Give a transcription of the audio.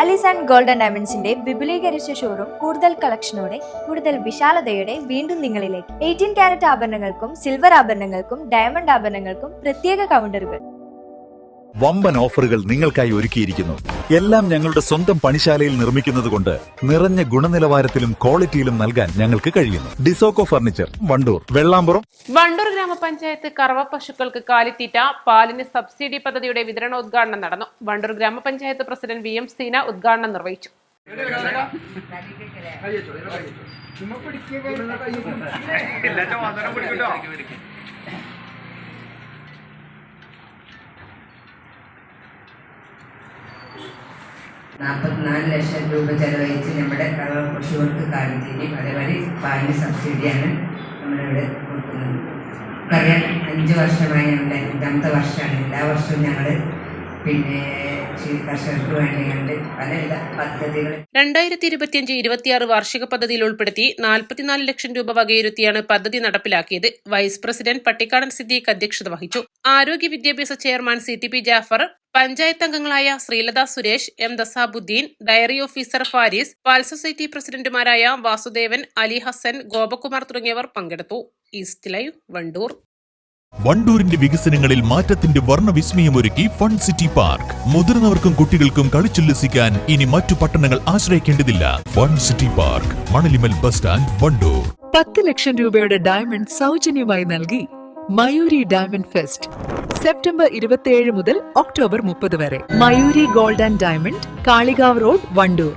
Alice and golden ഡയമണ്ട്സിന്റെ വിപുലീകരിച്ച showroom കൂടുതൽ കളക്ഷനോടെ കൂടുതൽ വിശാലതയോടെ വീണ്ടും നിങ്ങളിലേക്ക്. എയ്റ്റീൻ ക്യാരറ്റ് ആഭരണങ്ങൾക്കും സിൽവർ ആഭരണങ്ങൾക്കും ഡയമണ്ട് ആഭരണങ്ങൾക്കും പ്രത്യേക കൗണ്ടറുകൾ വമ്പൻ ഓഫറുകൾ നിങ്ങൾക്കായി ഒരുക്കിയിരിക്കുന്നു. എല്ലാം ഞങ്ങളുടെ സ്വന്തം പണിശാലയിൽ നിർമ്മിക്കുന്നത് കൊണ്ട് നിറഞ്ഞ ഗുണനിലവാരത്തിലും ക്വാളിറ്റിയിലും നൽകാൻ ഞങ്ങൾക്ക് കഴിയുന്നു. ഡിസോക്കോ ഫർണിച്ചർ വണ്ടൂർ വെള്ളാമ്പുറം. വണ്ടൂർ ഗ്രാമപഞ്ചായത്ത് കറവ പശുക്കൾക്ക് കാലിത്തീറ്റ പാലിന് സബ്സിഡി പദ്ധതിയുടെ വിതരണോദ്ഘാടനം നടന്നു. വണ്ടൂർ ഗ്രാമപഞ്ചായത്ത് പ്രസിഡന്റ് വി എം സീന ഉദ്ഘാടനം നിർവഹിച്ചു. നാൽപ്പത്തിനാല് ലക്ഷം രൂപ ചെലവഴിച്ച് നമ്മുടെ കൃഷികൾക്ക് പല അതേപോലെ പാലിന് സബ്സിഡിയാണ് നമ്മളിവിടെ കൊടുക്കുന്നത്. നമുക്കറിയാം അഞ്ച് വർഷമായി ഞങ്ങളുടെ അഞ്ചാമത്തെ വർഷമാണ്. എല്ലാ വർഷവും ഞങ്ങൾ പിന്നെ രണ്ടായിരത്തി ഇരുപത്തിയഞ്ച് ഇരുപത്തിയാറ് വാർഷിക പദ്ധതിയിൽ ഉൾപ്പെടുത്തി നാൽപ്പത്തിനാല് ലക്ഷം രൂപ വകയിരുത്തിയാണ് പദ്ധതി നടപ്പിലാക്കിയത്. വൈസ് പ്രസിഡന്റ് പട്ടിക്കാടൻ സിദ്ദീഖ് അധ്യക്ഷത വഹിച്ചു. ആരോഗ്യ വിദ്യാഭ്യാസ chairman C T P Jafar panchayat അംഗങ്ങളായ Sreelatha Suresh M ദസാബുദ്ദീൻ dairy officer Faris പാൽ സൊസൈറ്റി പ്രസിഡന്റുമാരായ വാസുദേവൻ അലി ഹസൻ ഗോപകുമാർ തുടങ്ങിയവർ പങ്കെടുത്തു. East Live Wandoor. വണ്ടൂരിന്റെ വികസനങ്ങളിൽ മാറ്റത്തിന്റെ വർണവിസ്മയമൊരുക്കി ഫൺ സിറ്റി പാർക്ക്. മുതിർന്നവർക്കും കുട്ടികൾക്കും കളിച്ചുല്ലസിക്കാൻ ഇനി മറ്റു പട്ടണങ്ങൾ ആശ്രയിക്കേണ്ടതില്ല. Fun city park Manalimal bus stand Wandoor. പത്ത് ലക്ഷം രൂപയുടെ ഡയമണ്ട് സൗജന്യമായി നൽകി മയൂരി ഡയമണ്ട് ഫെസ്റ്റ് സെപ്റ്റംബർ ഇരുപത്തിയേഴ് മുതൽ ഒക്ടോബർ മുപ്പത് വരെ. Mayuri gold and diamond Kalikavu road Wandoor.